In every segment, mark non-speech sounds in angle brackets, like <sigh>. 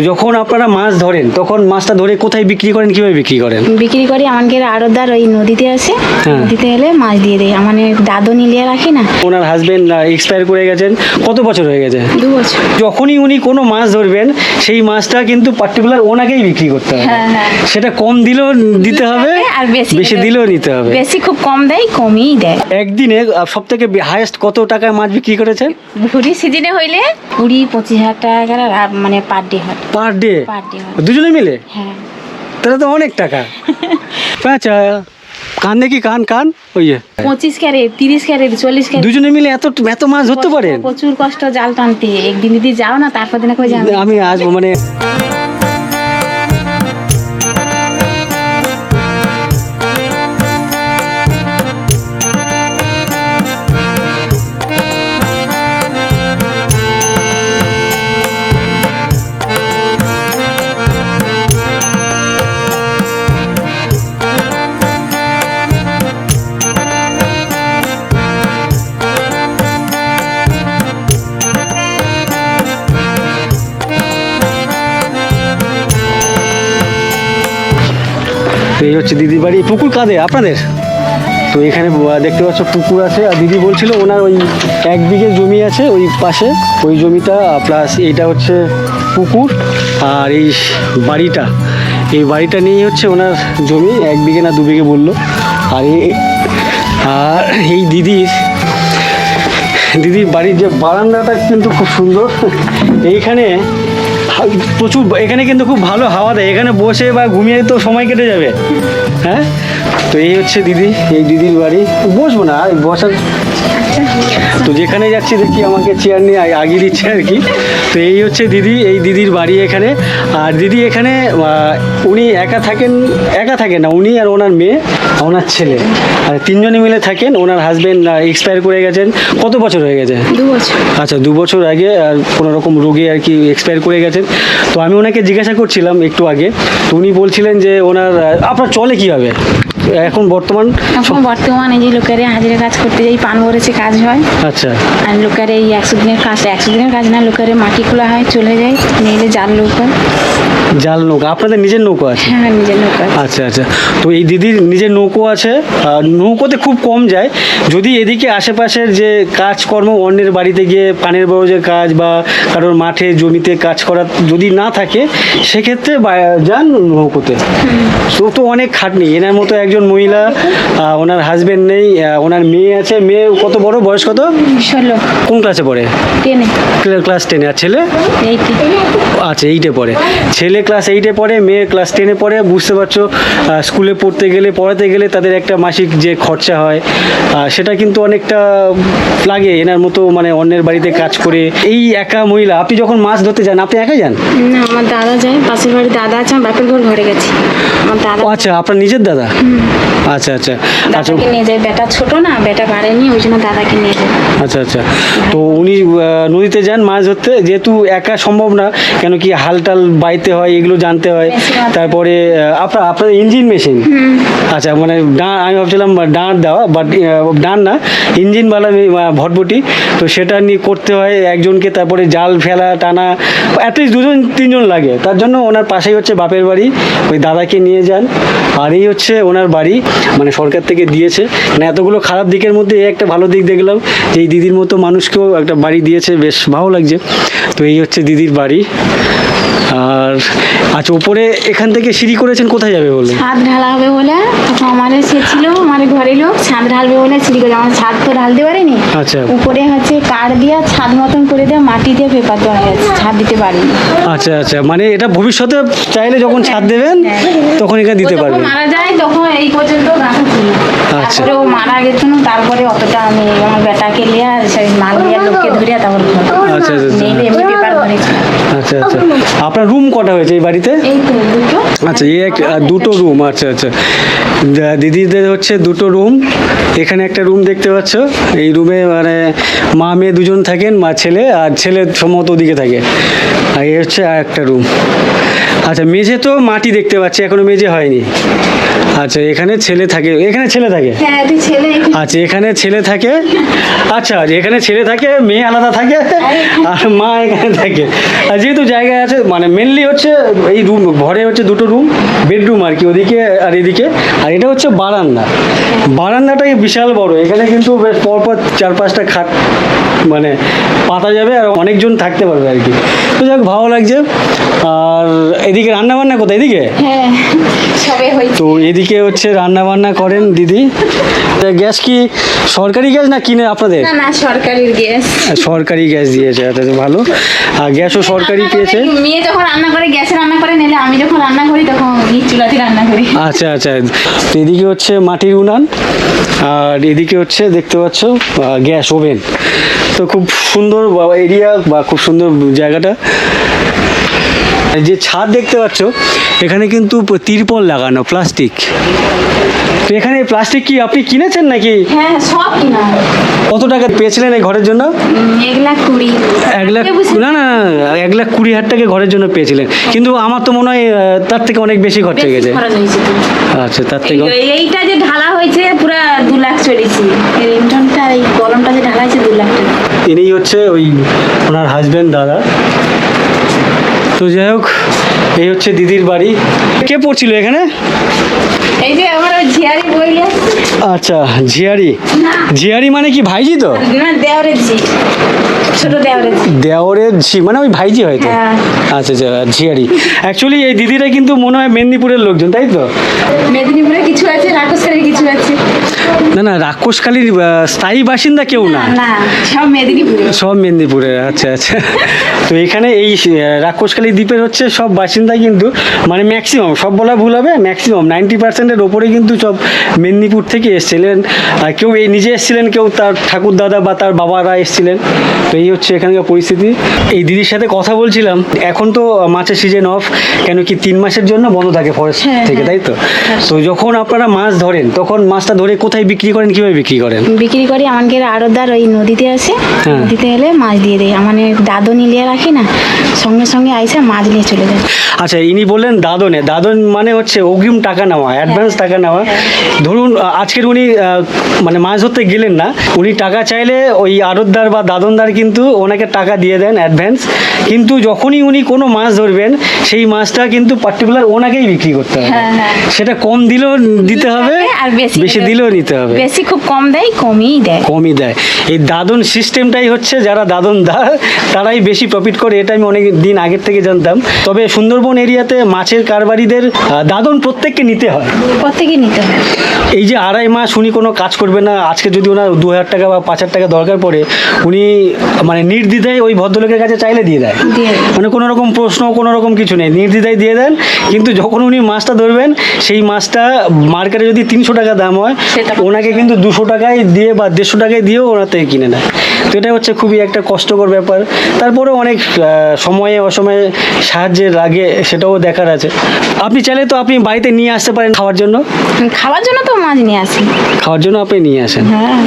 যখন আপনারা মাছ ধরেন তখন মাছটা ধরে কোথায় বিক্রি করেন কীভাবে বিক্রি করেন? বিক্রি করি আমাদের আড়তদার ওই নদীতে আছে হ্যাঁ। নদীতে এলে মাছ দিয়ে দেয়। মানে দাদু নিলিয়ে রাখি না। ওনার হাজবেন্ড এক্সপায়ার করে গেছেন কত বছর হয়ে গেছে? দু বছর। যখনই উনি কোনো মাছ ধরবেন সেই মাছটা কিন্তু পার্টিকুলার ওনাকেই বিক্রি করতে হবে। হ্যাঁ, হ্যাঁ। সেটা কম দিলেও দিতে হবে আর বেশি বেশি দিলেও- নিতে হবে। বেশি খুব কম দেয় কমই দেয়। একদিনে সব থেকে হায়েস্ট কত টাকায় মাছ বিক্রি করেছেন? ভুরি সিজনে হইলে কুড়ি পঁচিশ হাজার টাকা মানে পার ডে হয়। পার ডে পার দুজনে মিলে? হ্যাঁ। তাহলে তো অনেক টাকা। <laughs> আচ্ছা কান দেখি কান কান ওই যে। পঁচিশ ক্যারেট তিরিশ ক্যারেট চল্লিশ ক্যারেট। দুজনে মিলে এত এত মাছ ধরতে পারেন? প্রচুর কষ্ট জাল টানতে। একদিন যদি যাও না তারপর দিন আমি আসব মানে তো এই হচ্ছে দিদির বাড়ি। পুকুর কাঁদে আপনাদের? তো এখানে দেখতে পাচ্ছ পুকুর আছে। আর দিদি বলছিল ওনার ওই এক বিঘে জমি আছে ওই পাশে। ওই জমিটা প্লাস এইটা হচ্ছে পুকুর। আর এই বাড়িটা এই বাড়িটা নিয়েই হচ্ছে ওনার জমি। এক বিঘে না দু বিঘে বলল। আর এই আর এই দিদির দিদির বাড়ির যে বারান্দাটা কিন্তু খুব সুন্দর। এইখানে প্রচুর, এখানে কিন্তু খুব ভালো হাওয়া দেয়। এখানে বসে বা ঘুমিয়ে তো সময় কেটে যাবে। হ্যাঁ? তো এই হচ্ছে দিদি, এই দিদির বাড়ি। বসবো না বসার তো যেখানে যাচ্ছি দেখি আমাকে চেয়ার নিয়ে আগিয়ে দিচ্ছে আর কি। তো এই হচ্ছে দিদি এই দিদির বাড়ি এখানে। আর দিদি এখানে উনি একা থাকেন একা থাকেন না উনি আর ওনার মেয়ে ওনার ছেলে। আর তিনজনে মিলে থাকেন ওনার হাজবেন্ড এক্সপায়ার করে গেছেন। কত বছর হয়ে গেছে? আচ্ছা দু বছর আগে আর কোনো রকম রোগে আর কি এক্সপায়ার করে গেছেন। তো আমি ওনাকে জিজ্ঞাসা করছিলাম একটু আগে। তো উনি বলছিলেন যে ওনার আপনার চলে কীভাবে এখন বর্তমান এখন বর্তমানে যে লোকেরা হাজিরা কাজ করতে যাই পান ভরেছে কাজ হয়। আচ্ছা। আর লোকের এই একশো দিনের কাজ একশো দিনের কাজ না লোকের মাটি খোলা হয় চলে যায় নিলে জাল নৌকা। জাল নৌকা আপনাদের নিজের নৌকা আছে? হ্যাঁ নিজের নৌকা আচ্ছা আচ্ছা। তো এই দিদির নিজের নৌকো আছে নৌকোতে খুব কম যায়। যদি এদিকে আশেপাশের যে কাজকর্ম অন্যের বাড়িতে গিয়ে পানের বরজের কাজ বা কারোর মাঠে জমিতে কাজ করা যদি না থাকে সেক্ষেত্রে যান নৌকোতে। তো অনেক খাটনি এনার মতো একজন মহিলা ওনার হাজবেন্ড নেই ওনার মেয়ে আছে। মেয়ে কত বড়? বয়স কত? ষোলো। কোন ক্লাসে পড়ে? টেনে ক্লাস টেনে আর ছেলে? আচ্ছা এইটে পড়ে। ছেলে ক্লাস এইটে পড়ে মেয়ে ক্লাস টেনে পড়ে। বুঝতে পারছ স্কুলে পড়তে গেলে পড়াতে গেলে তাদের একটা মাসিক যে খরচা হয় সেটা কিন্তু অনেকটা লাগে এনার মতো মানে অন্যের বাড়িতে কাজ করে। এই একা মহিলা আপনি যখন মাছ ধরতে যান আপনি একাই যান? না আমার দাদা যায় পাশের বাড়ি দাদা আছে আমার বাপের ঘর ঘরে গেছি। আমার দাদা আচ্ছা আপনার নিজের দাদা? আচ্ছা আচ্ছা। আচ্ছা। দাদাকে নিয়ে যায়। বেটা ছোট না বেটা পারেনি ওই জন্য দাদাকে নিয়ে যায়। আচ্ছা আচ্ছা। তো উনি নদীতে যান মাছ ধরতে। যেহেতু একা সম্ভব না কেন কি হাল টাল বাইতে হয় এগুলো জানতে হয়। তারপরে আপনার আপনার ইঞ্জিন মেশিন? আচ্ছা মানে ডাঁ আমি ভাবছিলাম ডাঁট দেওয়া বাট ডান না ইঞ্জিনওয়ালা ভটভটি। তো সেটা নিয়ে করতে হয় একজনকে তারপরে জাল ফেলা টানা অ্যাটলিস্ট দুজন তিনজন লাগে। তার জন্য ওনার পাশেই হচ্ছে বাপের বাড়ি ওই দাদাকে নিয়ে যান। আর এই হচ্ছে ওনার বাড়ি মানে সরকার থেকে দিয়েছে। মানে এতগুলো খারাপ দিকের মধ্যে একটা ভালো দিক দেখলাম, যে এই দিদির মতো মানুষকেও একটা বাড়ি দিয়েছে, বেশ ভালো লাগছে। তো এই হচ্ছে দিদির বাড়ি। আর আচ্ছা উপরে এখান থেকে সিঁড়ি করেছেন কোথায় যাবে বলে ছাদ ঢালা হবে বলে তখন আমাদের সে ছিল আমার ঘরে লোক ছাদ ঢালবে বলে সিঁড়ি করে আমার ছাদ তো ঢালতে পারিনি। আচ্ছা। উপরে হচ্ছে কাঠ দিয়ে ছাদ মতন করে দিয়ে মাটি দিয়ে পেপার দেওয়া গেছে ছাদ দিতে পারিনি। আচ্ছা আচ্ছা মানে এটা ভবিষ্যতে চাইলে যখন ছাদ দেবেন তখন এখানে দিতে পারবেন। মারা যায় তখন এই পর্যন্ত রাখা ছিল আচ্ছা। তারপরে ও মারা গেছিল তারপরে অতটা আমি আমার বেটাকে লিয়া সেই মাল লিয়া লোককে ধরিয়া তারপর ঘর। আচ্ছা, আচ্ছা, আচ্ছা। আচ্ছা। আচ্ছা আপনার রুম কটা হয়েছে এই বাড়িতে? আচ্ছা এই এক দুটো রুম আচ্ছা আচ্ছা। দিদিদের হচ্ছে দুটো রুম। এখানে একটা রুম দেখতে পাচ্ছ। এই রুমে মানে মা মেয়ে দুজন থাকেন মা ছেলে আর ছেলে সম্ভবত ওদিকে থাকে। আর এই হচ্ছে আর একটা রুম। আচ্ছা মেঝে তো মাটি দেখতে পাচ্ছি এখনও মেঝে হয়নি। আচ্ছা এখানে ছেলে থাকে। এখানে ছেলে থাকে? হ্যাঁ আচ্ছা এখানে ছেলে থাকে? আচ্ছা এখানে ছেলে থাকে মেয়ে আলাদা থাকে আর মা এখানে থাকে। আর যেহেতু জায়গায় আছে মানে মেনলি হচ্ছে এই রুম ঘরে হচ্ছে দুটো রুম বেডরুম আর কি ওদিকে আর এদিকে। আর এটা হচ্ছে বারান্দা। বারান্দাটাই বিশাল বড় এখানে কিন্তু বেশ পরপর চার পাঁচটা খাট মানে পাতা যাবে আর অনেকজন থাকতে পারবে আর কি। তো যাক ভালো লাগছে। আর এদিকে রান্না বান্না কোথায়? এদিকে? হ্যাঁ। তো এদিকে হচ্ছে রান্না বান্না করেন দিদি। গ্যাস কি সরকারি গ্যাস না কিনে আপনাদের? না না সরকারির গ্যাস। সরকারি গ্যাস দিয়েছে তো ভালো। আর গ্যাসও সরকারি পেয়েছে। মেয়ে যখন রান্না করে গ্যাসে রান্না করে নিলে আমি যখন রান্না করি তখন চুলাতে রান্না করি। আচ্ছা আচ্ছা। তো এদিকে হচ্ছে মাটির উনান আর এদিকে হচ্ছে দেখতে পাচ্ছ গ্যাস ওভেন। তো খুব সুন্দর এরিয়া বা খুব সুন্দর জায়গাটা। যে ছাদ দেখতে পাচ্ছ এখানে কিন্তু তিরপল লাগানো প্লাস্টিক। তো এখানে প্লাস্টিক কি আপনি কিনেছেন নাকি? হ্যাঁ সব কিনা। কত টাকা পেয়েছিলেন এই ঘরের জন্য? এক লাখ কুড়ি। এক লাখ না না এক লাখ কুড়ি হাজার টাকা ঘরের জন্য পেয়েছিলেন। কিন্তু আমার তো মনে হয় তার থেকে অনেক বেশি খরচা বেশি গেছে। আচ্ছা তার থেকে এইটা যে ঢালা হয়েছে পুরো দু লাখ চলেছে এই রিংটনটা এই কলমটা যে ঢালা হয়েছে দু লাখ টাকা। ইনি হচ্ছে ওই ওনার হাজবেন্ড দাদা। তো যাই হোক এই হচ্ছে দিদির বাড়ি। কে পড়ছিল এখানে? এই যে আমার ঝিয়ারি বইলে। আচ্ছা ঝিয়ারি। ঝিয়ারি মানে কি ভাইজি তো? দেওরের ঝি। মানে ওই ভাইজি হয়তো। হ্যাঁ। আচ্ছা আচ্ছা ঝিয়ারি। অ্যাকচুয়ালি এই দিদিরা কিন্তু মনে হয় মেদিনীপুরের লোকজন তাই তো? মেদিনীপুরে কিছু আছে রাক্ষসের কিছু আছে। না না রাক্ষসখালীর স্থায়ী বাসিন্দা কেউ না। সব মেদিনীপুরে। সব মেদিনীপুরের আচ্ছা আচ্ছা। তো এখানে এই রাক্ষসখালী দ্বীপের হচ্ছে সব বাসিন্দা কিন্তু মানে ম্যাক্সিমাম সব বলা ভুল হবে ম্যাক্সিমাম নাইনটি পার্সেন্টের ওপরে কিন্তু সব মেদিনীপুর থেকে এসেছিলেন। আর কেউ এই নিজে এসেছিলেন কেউ তার ঠাকুর দাদা বা তার বাবারা এসেছিলেন। তো এই হচ্ছে এখানকার পরিস্থিতি। এই দিদির সাথে কথা বলছিলাম এখন তো মাছের সিজন অফ কেন কি তিন মাসের জন্য বন্ধ থাকে ফরেস্ট হ্যাঁ, থেকে হ্যাঁ। তাই তো? তো যখন আপনারা মাছ ধরেন তখন মাছটা ধরে কোথায় বিক্রি করেন কীভাবে বিক্রি করেন? বিক্রি করি আমাকে আড়তদার ওই নদীতে আসে হ্যাঁ। নদীতে এলে মাছ দিয়ে দেয়। মানে দাদন নিয়ে রাখি না সঙ্গে সঙ্গে আইসে মাছ নিয়ে চলে যায়। আচ্ছা ইনি বললেন দাদনে। দাদন মানে হচ্ছে অগ্রিম টাকা নেওয়া অ্যাডভান্স টাকা নেওয়া। ধরুন আজকের উনি মানে মাছ ধরতে গেলেন না উনি টাকা চাইলে ওই আড়তদার বা দাদনদার কিন্তু ওনাকে টাকা দিয়ে দেন অ্যাডভান্স কিন্তু যখনই উনি কোনো মাছ ধরবেন সেই মাছটা কিন্তু পার্টিকুলার ওনাকেই বিক্রি করতে হবে। হ্যাঁ, হ্যাঁ। সেটা কম দিলেও দিতে হবে আর বেশি দিলেও- দিলেও নিতে হবে। বেশি খুব কম দেয় কমই দেয়। কমই দেয়। এই দাদন সিস্টেমটাই হচ্ছে যারা দাদন দা তারাই বেশি প্রফিট করে এটা আমি অনেক দিন আগের থেকে জানতাম। তবে সুন্দরবন এরিয়াতে মাছের কারবারিদের দাদন প্রত্যেককে নিতে হয়। প্রত্যেকে নিতে হয়। এই যে আড়াই মাস উনি কোনো কাজ করবে না আজকে যদি ওনার দু হাজার টাকা বা পাঁচ হাজার টাকা দরকার পড়ে উনি মানে নির্দ্বিধায় ওই ভদ্রলোকের কাছে চাইলে দিয়ে দেয়। মানে কোনো রকম প্রশ্ন কোনো রকম কিছু নেই। নির্দ্বিধায় দিয়ে দেন কিন্তু যখন উনি মাছটা ধরবেন সেই মাছটা মার্কেটে যদি তিনশো টাকা দাম হয় সেটা- ওনাকে কিন্তু দুশো টাকায় দিয়ে বা দেড়শো টাকায় দিয়েও ওনার থেকে কিনে নেয়। তো এটা হচ্ছে খুবই একটা কষ্টকর ব্যাপার। তারপরে অনেক সময়ে অসময়ে সাহায্যের লাগে সেটাও দেখার আছে। আপনি চাইলে তো আপনি বাড়িতে নিয়ে আসতে পারেন খাওয়ার জন্য। খাওয়ার জন্য তো মাছ নিয়ে আসি। খাওয়ার জন্য আপনি নিয়ে আসেন। হ্যাঁ।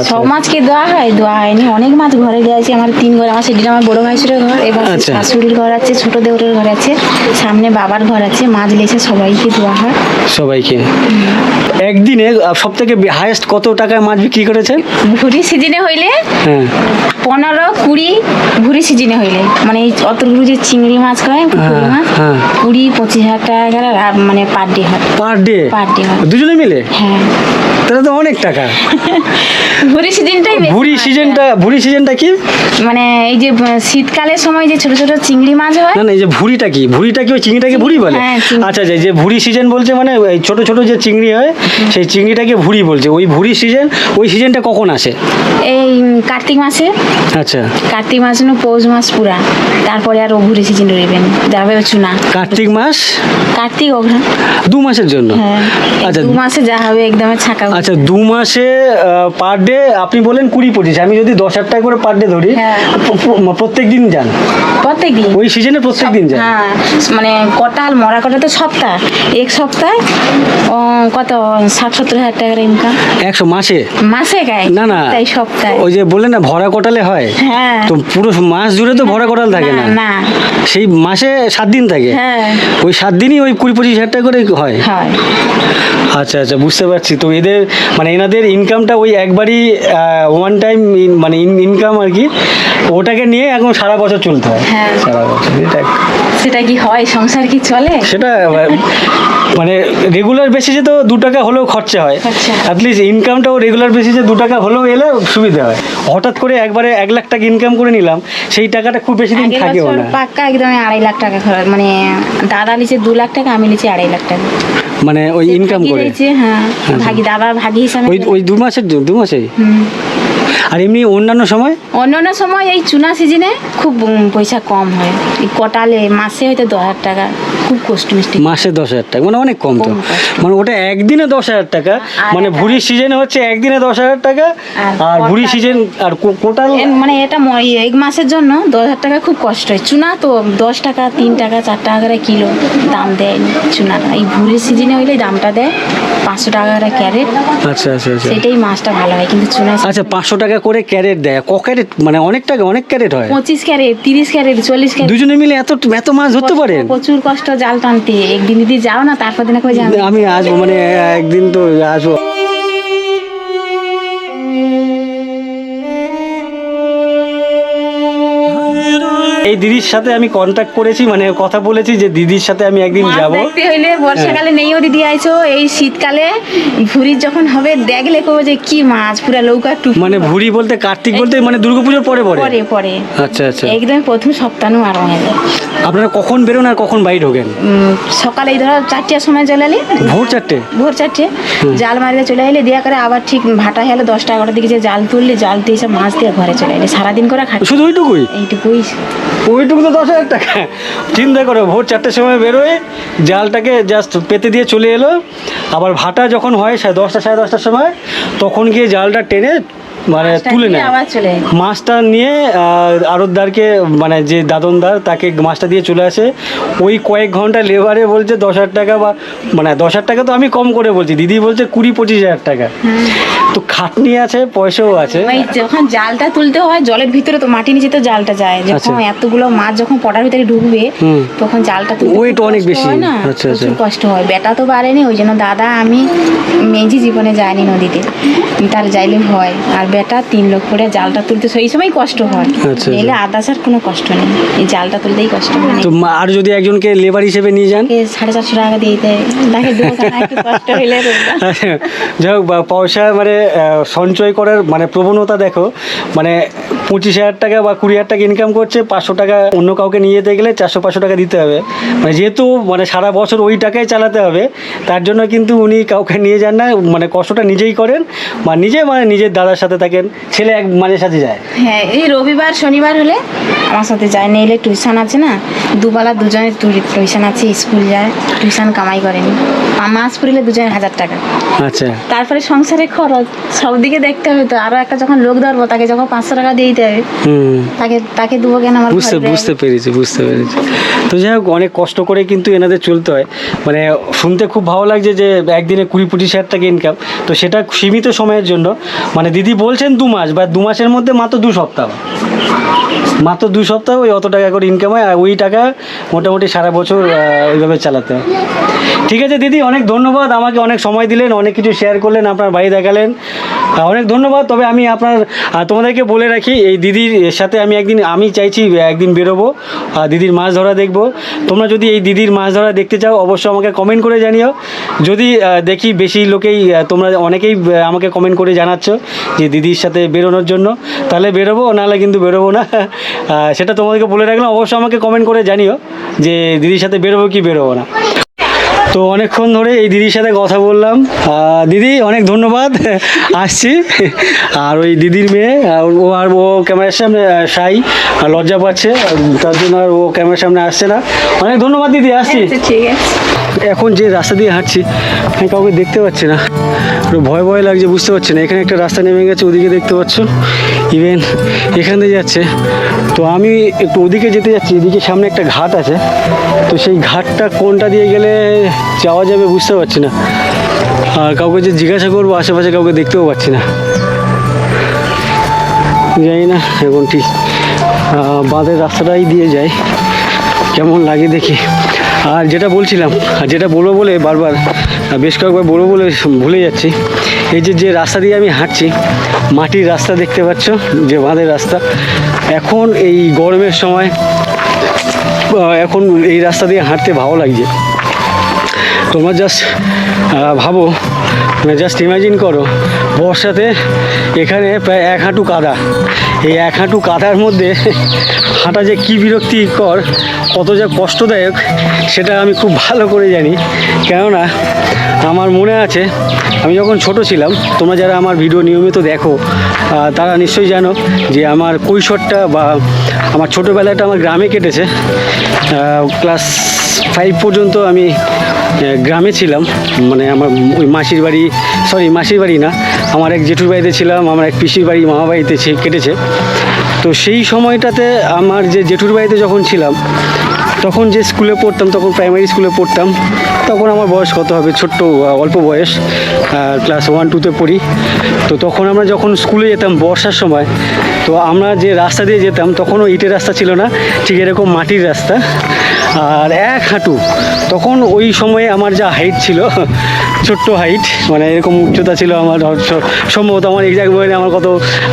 সব মাছকে দেওয়া হয় দেওয়া হয়নি। অনেক মাছ ঘরে গেছে আমার তিন ঘর আমার সেদিন আমার বড় ভাইসুরের ঘর এবার আচ্ছা। শাশুড়ির ঘর আছে ছোট দেউরের ঘর আছে সামনে বাবার ঘর আছে মাছ লেছে সবাইকে দেওয়া হয়। সবাইকে। একদিনে সব থেকে হায়েস্ট কত টাকায় মাছ বিক্রি করেছেন? ভুরি সিজনে হইলে হ্যাঁ। পনেরো কুড়ি ভুরি সিজনে হইলে। মানে এই অতগুলো যে চিংড়ি মাছ পুকুরি হ্যাঁ, মাছ হ্যাঁ। কুড়ি পঁচিশ হাজার টাকা মানে পার ডে হয়। Per day? Per day হয়। দুজনে মিলে? হ্যাঁ। তাহলে তো অনেক টাকা। ভুরি সিজনটাই হয়। সিজনটা ভুড়ি সিজনটা কি? মানে এই যে শীতকালের সময় যে ছোট ছোট চিংড়ি মাছ হয়। না না এই যে ভুড়িটা কি? ভুড়িটা কি ওই চিংড়িটাকে ভুড়ি বলে? হ্যাঁ, আচ্ছা আচ্ছা যে ভুড়ি সিজন বলছে মানে এই ছোট ছোট যে চিংড়ি হয় সেই চিংড়িটাকে ভুড়ি বলছে। ওই ভুড়ি সিজন ওই সিজনটা কখন আসে? এই কার্তিক মাসে। আচ্ছা। কার্তিক মাস নু পৌষ মাস পুরা। তারপরে আর অঘুরে সিজন রইবেন। যাবে চুনা। কার্তিক মাস? কার্তিক অঘ্রান দু মাসের জন্য? হ্যাঁ। আচ্ছা। দু মাসে যা হবে একদম ছাকা আচ্ছা দু মাসে পার ডে আপনি বলেন কুড়ি পঁচিশ আমি যদি দশ হাজার টাকা করে পার ডে ধরি হ্যাঁ। প্রত্যেক দিন যান? প্রত্যেক দিন ওই সিজনে প্রত্যেক দিন যান? হ্যাঁ মানে কটাল মরা কটা তো সপ্তাহ এক সপ্তাহে কত ষাট সত্তর হাজার টাকার ইনকাম একশো মাসে? মাসে গায়ে? না না তাই সপ্তাহে? ওই যে বললেন না ভরা কটালে হয়? হ্যাঁ। তো পুরো মাস জুড়ে তো ভরা কটাল থাকে না? না। সেই মাসে সাত দিন থাকে? হ্যাঁ। ওই সাত দিনই ওই কুড়ি পঁচিশ হাজার টাকা করে হয়? হয়। আচ্ছা আচ্ছা বুঝতে পারছি। তো এদের মানে এনাদের ইনকামটা ওই একবারই ওয়ান টাইম মানে ইনকাম আর কি ওটাকে নিয়ে এখন সারা বছর চলতে হয়। হ্যাঁ। সারা বছর এটা সেটা কি হয়? সংসার কি চলে? সেটা মানে রেগুলার বেসিসে তো দু টাকা হলেও খরচা হয়। অ্যাটলিস্ট ইনকামটাও রেগুলার বেসিসে দু টাকা হলেও এলে সুবিধা হয়। হঠাৎ করে একবারে এক লাখ টাকা ইনকাম করে নিলাম সেই টাকাটা খুব বেশি দিন থাকেও না। পাক্কা একদম আড়াই লাখ টাকা খরচ মানে দাদা নিচে দু লাখ টাকা আমি নিচে আড়াই লাখ টাকা। মানে ওই ইনকাম করে। হ্যাঁ ভাগি দাদা ভাগি হিসাবে ওই ওই দু মাসের দু মাসে আর এমনি অন্যান্য সময়? অন্য অন্য সময় এই চুনা সিজনে খুব পয়সা কম হয়। কটালে মাসে হয়তো দশ হাজার টাকা। খুব কষ্ট মিষ্টি মাসে দশ হাজার টাকা মানে অনেক কম তো। মানে ওটা একদিনে দশ হাজার টাকা মানে একটা- সিজন হচ্ছে একদিনে দশ হাজার টাকা আর ভুড়ি সিজন আর কোটাল মানে এটা এক মাসের জন্য দশ হাজার টাকা খুব কষ্ট হয়। চুনা তো দশ টাকা তিন টাকা চার টাকা করে কিলো দাম দেয় চুনাটা। এই ভুড়ির সিজনে হইলে দামটা দেয় পাঁচশো টাকা করে ক্যারেট। আচ্ছা আচ্ছা আচ্ছা। সেটাই মাছটা ভালো হয় কিন্তু চুনা আচ্ছা পাঁচশো টাকা করে ক্যারেট দেয়। ক ক্যারেট? মানে অনেক টাকা? অনেক ক্যারেট হয়? পঁচিশ ক্যারেট তিরিশ ক্যারেট চল্লিশ ক্যারেট। দুজনে মিলে এত এত মাছ ধরতে পারেন? প্রচুর কষ্ট জাল টানতে। একদিন যদি যাও না তারপর দিন আমি আসব মানে একদিন তো আসব। এই দিদির সাথে আমি কন্ট্যাক্ট করেছি মানে কথা বলেছি যে দিদির সাথে আমি একদিন যাব। দেখতে হইলে বর্ষাকালে নেইও দিদি আইছো এই শীতকালে ভুরির যখন হবে দেখলে কবে যে কি মাছ পুরা লৌকা টুক মানে ভুড়ি বলতে কার্তিক বলতে মানে দুর্গাপুজোর পরে পরে? পরে পরে। আচ্ছা আচ্ছা। একদম প্রথম সপ্তাহ আর হয়ে যায় আপনারা কখন বেরোন আর কখন বাড়ি ঢোকেন সকালে এই ধরো চারটার সময় চলে এলি। ভোর চারটে? ভোর চারটে। জাল মারিতে চলে এলে দিয়া করে আবার ঠিক ভাটা হলে দশটা এগারোটার দিকে যে জাল তুললি জাল দিয়ে সব মাছ দিয়ে ঘরে চলে এলি। সারাদিন করে খাটি শুধু ওইটুকুই? এইটুকুই। ওইটুকু তো দশ হাজার টাকা। চিন্তা করো, ভোর চারটের সময় বেরোয়, জালটাকে জাস্ট পেতে দিয়ে চলে এলো। আবার ভাটা যখন হয় দশটা, সাড়ে দশটার সময়, তখন গিয়ে জালটা টেনে মানে তুলে নেয়। মাছটা নিয়ে আরতদারকে মানে যে দাদনদার তাকে মাছটা দিয়ে চলে আসে। ওই কয়েক ঘণ্টা লেবারে বলছে দশ হাজার টাকা বা মানে দশ হাজার টাকা তো আমি কম করে বলছি। দিদি বলছে কুড়ি পঁচিশ হাজার টাকা। তো খাটনি আছে পয়সাও আছে। যখন জালটা তুলতে হয় জলের ভিতরে তো মাটির নিচে তো জালটা যায়। যখন আচ্ছা। এতগুলো মাছ যখন পটার ভিতরে ঢুকবে তখন জালটা তুলতে খুব অনেক বেশি। না? আচ্ছা, প্রচুর আচ্ছা। কষ্ট হয়। বেটা তো বাড়েনি ওই জন্য দাদা আমি মেজি জীবনে যাইনি নদীতে। তার যাইলে হয় আর বেটা তিন লোক করে জালটা তুলতে সেই সময় কষ্ট হয়। আচ্ছা, এলে আদাস আর কোনো কষ্ট নেই। এই জালটা তুলতেই কষ্ট হয়। তো আর যদি একজনকে লেবার হিসেবে নিয়ে যান? সাড়ে চারশো টাকা দিয়ে দেয়। তাকে কষ্ট হইলে <laughs> যাই হোক পয়সা মানে সঞ্চয় করার মানে প্রবণতা দেখো মানে পঁচিশ হাজার টাকা বা কুড়ি হাজার টাকা ইনকাম করছে পাঁচশো টাকা অন্য কাউকে নিয়ে যেতে গেলে চারশো পাঁচশো টাকা দিতে হবে। মানে যেহেতু মানে সারা বছর ওই টাকায় চালাতে হবে তার জন্য কিন্তু উনি কাউকে নিয়ে যান না মানে কষ্টটা নিজেই করেন বা নিজে মানে নিজের দাদার সাথে থাকেন, ছেলে এক মাঝে সাথে যায়। হ্যাঁ এই রবিবার, শনিবার হলে আমার সাথে যায় না এলে টিউশন আছে না? দুবেলা দুজনে টিউশন আছে, স্কুল যায় টিউশন কামাই করেনি। মাস পড়লে দুজনে হাজার টাকা। আচ্ছা। তারপরে সংসারে খরচ সব দিকে দেখতে হবে তো। আরও একটা যখন লোক ধরবো তাকে যখন পাঁচশো টাকা দিয়ে দিতে হবে হুম। তাকে তাকে দেবো কেন আমার বুঝতে বুঝতে পেরেছি বুঝতে পেরেছি। তো যাই হোক অনেক কষ্ট করে কিন্তু এনাদের চলতে হয়। মানে শুনতে খুব ভালো লাগছে যে একদিনে কুড়ি পঁচিশ হাজার টাকা ইনকাম তো সেটা সীমিত সময়ের জন্য। মানে দিদি বলছেন দু মাস বা দু মাসের মধ্যে মাত্র দু সপ্তাহ। মাত্র দু সপ্তাহ ওই অত টাকা করে ইনকাম হয়, আর ওই টাকা মোটামুটি সারা বছর ওইভাবে চালাতে ঠিক আছে দিদি, অনেক ধন্যবাদ আমাকে অনেক সময় দিলেন, অনেক কিছু শেয়ার করলেন, আপনার বাড়ি দেখালেন। অনেক ধন্যবাদ, তবে আমি আপনার তোমাদেরকে বলে রাখি, এই দিদির সাথে আমি একদিন, আমি চাইছি একদিন বেরোবো দিদির মাছ ধরা দেখব। তোমরা যদি এই দিদির মাছ ধরা দেখতে চাও, অবশ্যই আমাকে কমেন্ট করে জানিও। যদি দেখি বেশি লোকেই তোমরা অনেকেই আমাকে কমেন্ট করে জানাচ্ছ যে দিদির সাথে বেরোনোর জন্য, তাহলে বেরোবো, নাহলে কিন্তু বেরোবো না। সেটা তোমাদেরকে বলে রাখলাম। অবশ্যই আমাকে কমেন্ট করে জানিও যে দিদির সাথে বেরোবো কি বেরোবো না। তো অনেকক্ষণ ধরে এই দিদির সাথে কথা বললাম। দিদি অনেক ধন্যবাদ। আসছি। আর ওই দিদির মেয়ে ও আর ও ক্যামেরার সামনে সাই আর লজ্জা পাচ্ছে। তার জন্য আর ও ক্যামেরার সামনে আসছে না। অনেক ধন্যবাদ দিদি আসছি। এখন যে রাস্তা দিয়ে হাঁটছি আমি কাউকে দেখতে পাচ্ছি না। ভয় ভয় লাগছে বুঝতে পারছি না। এখানে একটা রাস্তা নেমে গেছে ওদিকে দেখতে পাচ্ছ। ইভেন এখান দিয়ে যাচ্ছে। তো আমি একটু ওদিকে যেতে যাচ্ছি, এদিকে সামনে একটা ঘাট আছে। তো সেই ঘাটটা কোনটা দিয়ে গেলে যাওয়া যাবে বুঝতে পারছি না। আর কাউকে যে জিজ্ঞাসা করব, আশেপাশে কাউকে দেখতেও পাচ্ছি না। জানি না, এখন ঠিক বাঁধের রাস্তাটাই দিয়ে যায় কেমন লাগে দেখি। আর যেটা বলছিলাম, আর যেটা বলব বলে বারবার বেশ কয়েকবার বলব বলে ভুলে যাচ্ছি। এই যে যে রাস্তা দিয়ে আমি হাঁটছি মাটির রাস্তা দেখতে পাচ্ছ, যে বাঁধের রাস্তা। এখন এই গরমের সময় এখন এই রাস্তা দিয়ে হাঁটতে ভালো লাগছে। তোমার জাস্ট ভাবো জাস্ট ইমাজিন করো, বর্ষাতে এখানে প্রায় এক হাঁটু কাদা। এই এক হাঁটু কাদার মধ্যে হাঁটা যে কী বিরক্তিকর, কত যে কষ্টদায়ক, সেটা আমি খুব ভালো করে জানি। কেননা, আমার মনে আছে, আমি যখন ছোট ছিলাম, তোমরা যারা আমার ভিডিও নিয়মিত দেখো তারা নিশ্চয়ই জানো যে আমার কৈশোরটা বা আমার ছোটোবেলাটা আমার গ্রামে কেটেছে। ক্লাস ফাইভ পর্যন্ত আমি গ্রামে ছিলাম। মানে আমার ওই মাসির বাড়ি, সরি, মাসির বাড়ি না, আমার এক জেঠুর বাড়িতে ছিলাম, আমার এক পিসির বাড়ি মামা বাড়িতে কেটেছে। তো সেই সময়টাতে আমার যে জেঠুর বাড়িতে যখন ছিলাম, তখন যে স্কুলে পড়তাম, তখন প্রাইমারি স্কুলে পড়তাম, তখন আমার বয়স কত হবে? ছোট্ট অল্প বয়স ক্লাস ওয়ান টুতে পড়ি। তো তখন আমরা যখন স্কুলে যেতাম বর্ষার সময়, তো আমরা যে রাস্তা দিয়ে যেতাম, তখনও ইটের রাস্তা ছিল না, ঠিক এরকম মাটির রাস্তা। আর এক হাঁটু, তখন ওই সময়ে আমার যা হাইট ছিল ছোট্ট হাইট মানে এরকম উচ্চতা ছিল আমার সম্ভবত আমার এক্সাক্ট মনে আমার কত,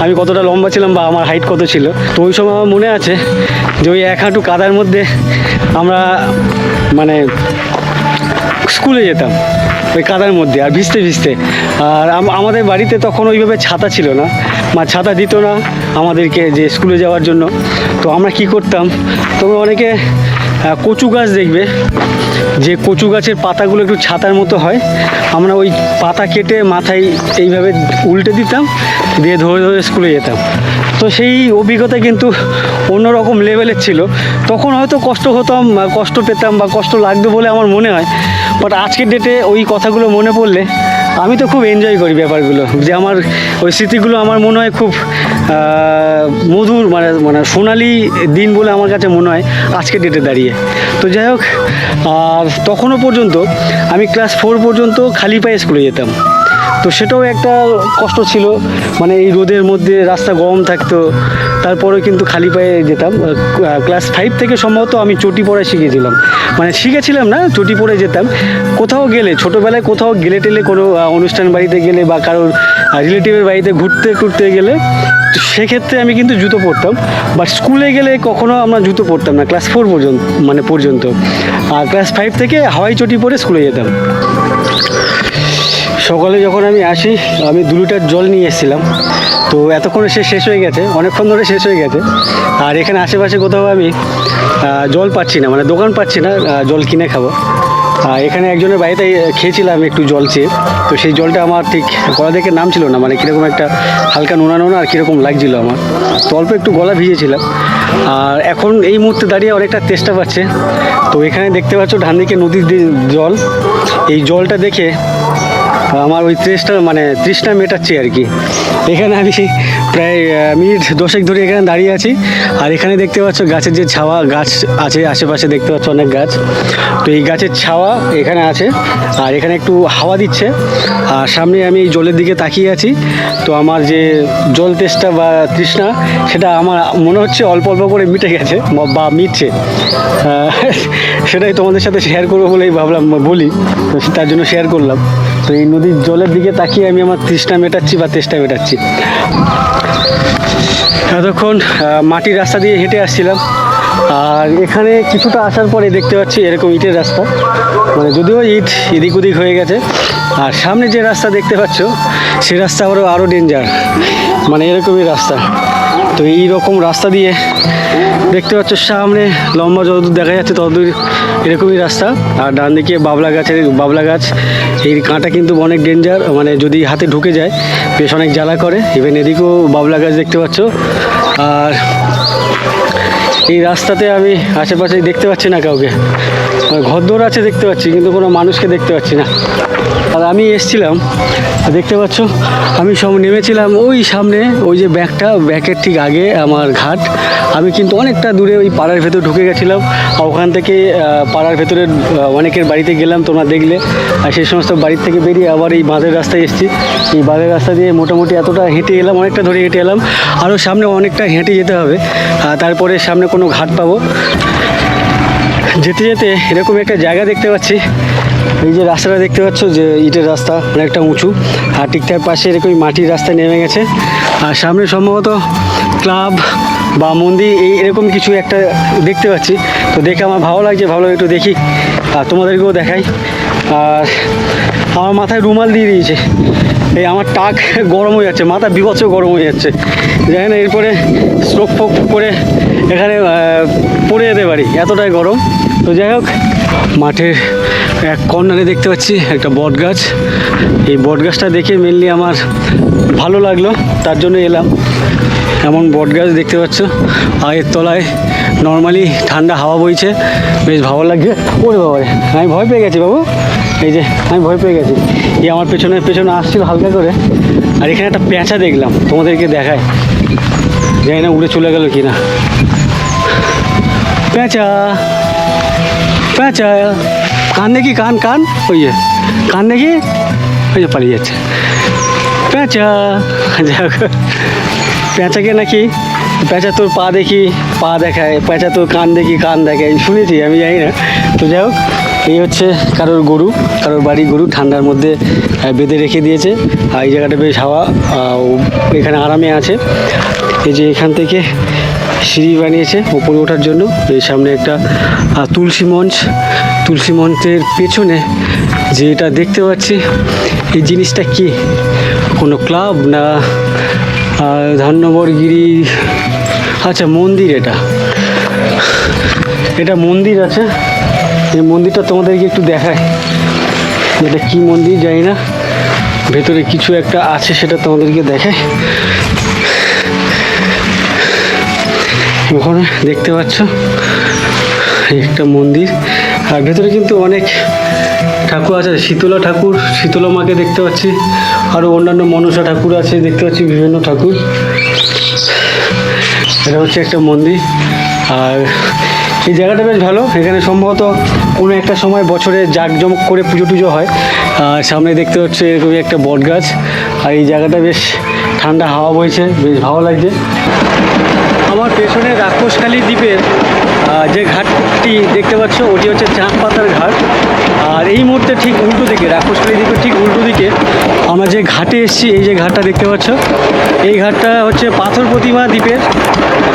আমি কতটা লম্বা ছিলাম বা আমার হাইট কত ছিল। তো ওই সময় আমার মনে আছে যে ওই এক হাঁটু কাদার মধ্যে আমরা মানে স্কুলে যেতাম, ওই কাদার মধ্যে, আর ভিজতে ভিজতে। আর আমাদের বাড়িতে তখন ওইভাবে ছাতা ছিল না, মা ছাতা দিত না আমাদেরকে যে স্কুলে যাওয়ার জন্য। তো আমরা কি করতাম? তবে অনেকে কচু গাছ দেখবে। যে কচু গাছের পাতাগুলো একটু ছাতার মতো হয়, আমরা ওই পাতা কেটে মাথায় এইভাবে উল্টে দিতাম, দিয়ে ধরে ধরে স্কুলে যেতাম। তো সেই অভিজ্ঞতা কিন্তু অন্যরকম লেভেলের ছিল। তখন হয়তো কষ্ট হতাম কষ্ট পেতাম, বা কষ্ট লাগতো বলে আমার মনে হয়। বাট আজকের ডেটে ওই কথাগুলো মনে পড়লে আমি তো খুব এনজয় করি ব্যাপারগুলো। যে আমার ওই স্মৃতিগুলো আমার মনে হয় খুব মধুর মানে মানে সোনালি দিন বলে আমার কাছে মনে হয় আজকের ডেটে দাঁড়িয়ে। তো যাই হোক, আর তখনও পর্যন্ত আমি ক্লাস ফোর পর্যন্ত খালি পায়ে স্কুলে যেতাম। তো সেটাও একটা কষ্ট ছিল। মানে এই রোদের মধ্যে রাস্তা গরম থাকতো তারপরে কিন্তু খালি পায়ে যেতাম। ক্লাস ফাইভ থেকে সম্ভবত আমি চটি পরে শিখেছিলাম। মানে শিখেছিলাম না, চটি পরে যেতাম। কোথাও গেলে, ছোটোবেলায় কোথাও গেলে টেলে কোনো অনুষ্ঠান বাড়িতে গেলে বা কারোর রিলেটিভের বাড়িতে ঘুরতে টুরতে গেলে, সেক্ষেত্রে আমি কিন্তু জুতো পরতাম। বাট স্কুলে গেলে কখনো আমরা জুতো পরতাম না ক্লাস ফোর পর্যন্ত মানে পর্যন্ত। আর ক্লাস ফাইভ থেকে হাওয়াই চটি পরে স্কুলে যেতাম। সকালে যখন আমি আসি, আমি দু লিটার জল নিয়ে এসেছিলাম। তো এতক্ষণে সে শেষ হয়ে গেছে, অনেকক্ষণ ধরে শেষ হয়ে গেছে। আর এখানে আশেপাশে কোথাও আমি জল পাচ্ছি না মানে দোকান পাচ্ছি না জল কিনে খাব। আর এখানে একজনের বাড়িতে খেয়েছিলাম একটু জল চেয়ে। তো সেই জলটা আমার ঠিক গলা দেখে নাম ছিল না মানে কীরকম একটা হালকা নোনা নোনা আর কীরকম লাগছিল আমার। তো অল্প একটু গলা ভিজেছিলাম। আর এখন এই মুহূর্তে দাঁড়িয়ে অনেকটা তেষ্টা পাচ্ছে। তো এখানে দেখতে পাচ্ছ ডান দিকে নদীর জল, এই জলটা দেখে আমার ওই তৃষ্ণা মানে তৃষ্ণা মেটাচ্ছি আর কি। এখানে আমি প্রায় মিনিট দশেক ধরে এখানে দাঁড়িয়ে আছি। আর এখানে দেখতে পাচ্ছ গাছের যে ছাওয়া, গাছ আছে, আশেপাশে দেখতে পাচ্ছ অনেক গাছ। তো এই গাছের ছাওয়া এখানে আছে, আর এখানে একটু হাওয়া দিচ্ছে। আর সামনে আমি এই জলের দিকে তাকিয়ে আছি। তো আমার যে জল তেষ্টা বা তৃষ্ণা, সেটা আমার মনে হচ্ছে অল্প অল্প করে মিটে গেছে, বা মিটছে। সেটাই তোমাদের সাথে শেয়ার করব বলেই ভাবলাম, বলি, তার জন্য শেয়ার করলাম। তো এই নদীর জলের দিকে তাকিয়ে আমি আমার তৃষ্ণা মেটাচ্ছি বা তেষ্টা মেটাচ্ছি। এতক্ষণ মাটির রাস্তা দিয়ে হেঁটে আসছিলাম। আর এখানে কিছুটা আসার পরে দেখতে পাচ্ছি এরকম ইটের রাস্তা। মানে যদিও ইট এদিক ওদিক হয়ে গেছে। আর সামনে যে রাস্তা দেখতে পাচ্ছ, সে রাস্তা আরও আরও ডেঞ্জার মানে এরকমই রাস্তা। তো এই রকম রাস্তা দিয়ে দেখতে পাচ্ছ সামনে লম্বা যতদূর দেখা যাচ্ছে, ততদূর এরকমই রাস্তা। আর ডান দিকে বাবলা গাছের, বাবলা গাছ এই কাঁটা কিন্তু অনেক ডেঞ্জার মানে যদি হাতে ঢুকে যায়, বেশ অনেক জ্বালা করে। ইভেন এদিকেও বাবলা গাছ দেখতে পাচ্ছ। আর এই রাস্তাতে আমি আশেপাশে দেখতে পাচ্ছি না কাউকে। ঘরদোর আছে দেখতে পাচ্ছি, কিন্তু কোনো মানুষকে দেখতে পাচ্ছি না। আর আমি এসছিলাম দেখতে পাচ্ছ, আমি সব নেমেছিলাম ওই সামনে, ওই যে ব্যাগটা, ব্যাগের ঠিক আগে আমার ঘাট। আমি কিন্তু অনেকটা দূরে ওই পাড়ার ভেতর ঢুকে গেছিলাম ওখান থেকে পাড়ার ভেতরে অনেকের বাড়িতে গেলাম, তোমরা দেখলে। আর সেই সমস্ত বাড়ির থেকে বেরিয়ে আবার এই বাঁধের রাস্তায় এসেছি। এই বাঁধের রাস্তা দিয়ে মোটামুটি এতটা হেঁটে এলাম, অনেকটা ধরে হেঁটে এলাম। আরও সামনে অনেকটা হেঁটে যেতে হবে। তারপরে সামনে কোনো ঘাট পাবো। যেতে যেতে এরকম একটা জায়গা দেখতে পাচ্ছি। এই যে রাস্তাটা দেখতে পাচ্ছ যে ইটের রাস্তা অনেকটা উঁচু, আর ঠিক তার পাশে এরকম মাটির রাস্তা নেমে গেছে। আর সামনে সম্ভবত ক্লাব বা মন্দির, এই এরকম কিছু একটা দেখতে পাচ্ছি। তো দেখে আমার ভালো লাগছে, ভালো একটু দেখি, আর তোমাদেরকেও দেখাই। আর আমার মাথায় রুমাল দিয়ে দিয়েছে। এই আমার টাক গরম হয়ে যাচ্ছে, মাথা বিভৎস গরম হয়ে যাচ্ছে। জানি না এরপরে স্ট্রোক ফোক করে এখানে পড়ে যেতে পারি, এতটাই গরম। তো যাই হোক মাঠের এক কর্নারে দেখতে পাচ্ছি একটা বট গাছ। এই বট গাছটা দেখে মেনলি আমার ভালো লাগল, তার জন্য এলাম। এমন বট গাছ দেখতে পাচ্ছ। আর এর তলায় নর্মালি ঠান্ডা হাওয়া বইছে, বেশ ভালো লাগছে। ওরে বাবা আমি ভয় পেয়ে গেছি বাবু। এই যে, আমি ভয় পেয়ে গেছি। এই আমার পেছনে পেছনে আসছিল হালকা করে। আর এখানে একটা পেঁচা দেখলাম, তোমাদেরকে দেখায়। জানি না উড়ে চলে গেল কি না পেঁচা পেঁচা কান দেখি কান কান? ওই যে, কান দেখি ওই যে পালিয়ে যাচ্ছে। প্যাঁচা যাই প্যাঁচাকে নাকি? প্যাঁচা তোর পা দেখি, পা দেখায়। প্যাঁচা তোর কান দেখি, কান দেখায়। শুনেছি, আমি জানি না। তো যাই হোক, এই হচ্ছে কারোর গরু, কারোর বাড়ি গরু ঠান্ডার মধ্যে বেঁধে রেখে দিয়েছে। আর এই জায়গাটা বেশ হাওয়া এখানে আরামে আছে। এই যে এখান থেকে সিঁড়ি বানিয়েছে, উপরে ওঠার জন্য। এই সামনে একটা তুলসী মঞ্চ। তুলসী মঞ্চের পেছনে যে এটা দেখতে পাচ্ছি, এই জিনিসটা কি? কোনো ক্লাব না ধান্যবরগিরি আচ্ছা মন্দির এটা। এটা মন্দির আছে। এই মন্দিরটা তোমাদেরকে একটু দেখায় এটা কি মন্দির জানি না। ভেতরে কিছু একটা আছে সেটা তোমাদেরকে দেখায় ওখানে দেখতে পাচ্ছ একটা মন্দির। আর ভেতরে কিন্তু অনেক ঠাকুর আছে, শীতলা ঠাকুর, শীতলা মাকে দেখতে পাচ্ছি। আরও অন্যান্য মনসা ঠাকুর আছে, দেখতে পাচ্ছি বিভিন্ন ঠাকুর। এটা হচ্ছে একটা মন্দির। আর এই জায়গাটা বেশ ভালো। এখানে সম্ভবত কোনো একটা সময় বছরে জাঁকজমক করে পুজো টুজো হয়। আর সামনে দেখতে হচ্ছে এরকমই একটা বট গাছ আর এই জায়গাটা বেশ ঠান্ডা হাওয়া বইছে, বেশ ভালো লাগছে। আমার পেছনে রাক্ষসখালী দ্বীপের যে ঘাটটি দেখতে পাচ্ছ ওটি হচ্ছে চাঁদ পাতার ঘাট। আর এই মুহূর্তে ঠিক উল্টো দিকে রাক্ষসখালী দ্বীপের ঠিক উল্টো দিকে আমরা যে ঘাটে এসেছি এই যে ঘাটটা দেখতে পাচ্ছ এই ঘাটটা হচ্ছে পাথর প্রতিমা দ্বীপের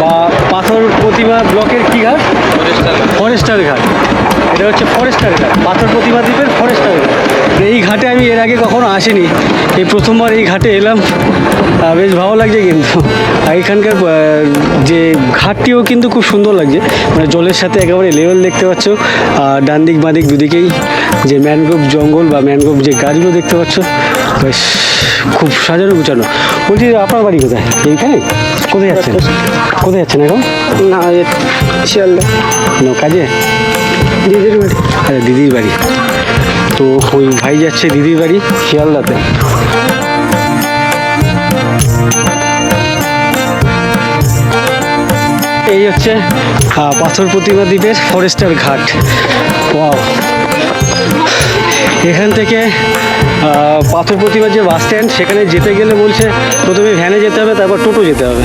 বা পাথর প্রতিমা ব্লকের কী ঘাট। ফরেস্টার ঘাট। এটা হচ্ছে ফরেস্টার ঘাট পাথর প্রতিমা দ্বীপের ফরেস্টার ঘাট এই ঘাটে আমি এর আগে কখনো আসিনি। এই প্রথমবার এই ঘাটে এলাম। বেশ ভালো লাগছে কিন্তু। আর এখানকার যে ঘাটটিও কিন্তু খুব সুন্দর লাগছে। মানে জলের সাথে একেবারে লেভেল দেখতে পাচ্ছ। আর ডান দিক বাঁ দিক দুদিকেই যে ম্যানগ্রোভ জঙ্গল বা ম্যানগ্রোভ যে গাছগুলো দেখতে পাচ্ছ বেশ খুব সাজানো গুছানো। বলছি আপনার বাড়ি কোথায়? এইখানে? কোথায় যাচ্ছেন? কোথায় যাচ্ছেন এখন? না শিয়ালদা। কাজে? দিদির বাড়ি আচ্ছা দিদির বাড়ি। তো ওই ভাই যাচ্ছে দিদির বাড়ি শিয়ালদাতে। এই হচ্ছে পাথর প্রতিমা দ্বীপের ফরেস্টার ঘাট। ওয়াও। এখান থেকে পাথর প্রতিমা যে বাস স্ট্যান্ড সেখানে যেতে গেলে বলছে, প্রথমে ভ্যানে যেতে হবে, তারপর টোটো যেতে হবে।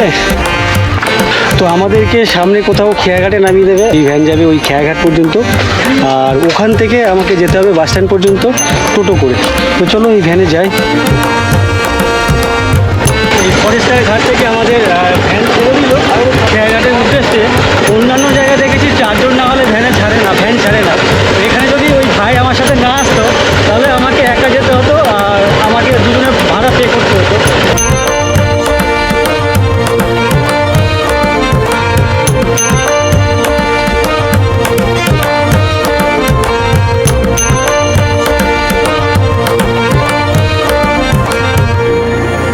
হবে তো আমাদেরকে সামনে কোথাও খেয়াঘাটে নামিয়ে দেবে। এই ভ্যান যাবে ওই খেয়াঘাট পর্যন্ত। আর ওখান থেকে আমাকে যেতে হবে বাস স্ট্যান্ড পর্যন্ত টোটো করে। তো চলো এই ভ্যানে যাই। ফরেস্টার ঘাট থেকে আমাদের ভ্যান ছেড়ে দিল। আর খেয়াঘাটের উদ্দেশ্যে অন্যান্য জায়গায় দেখেছি চারজন না হলে ভ্যানে ছাড়ে না, ভ্যান ছাড়ে না। এখানে যদি ওই ভাই আমার সাথে না আসতো, তাহলে আমাকে একা যেতে হতো আর আমাকে দুজনে ভাড়া পে করতে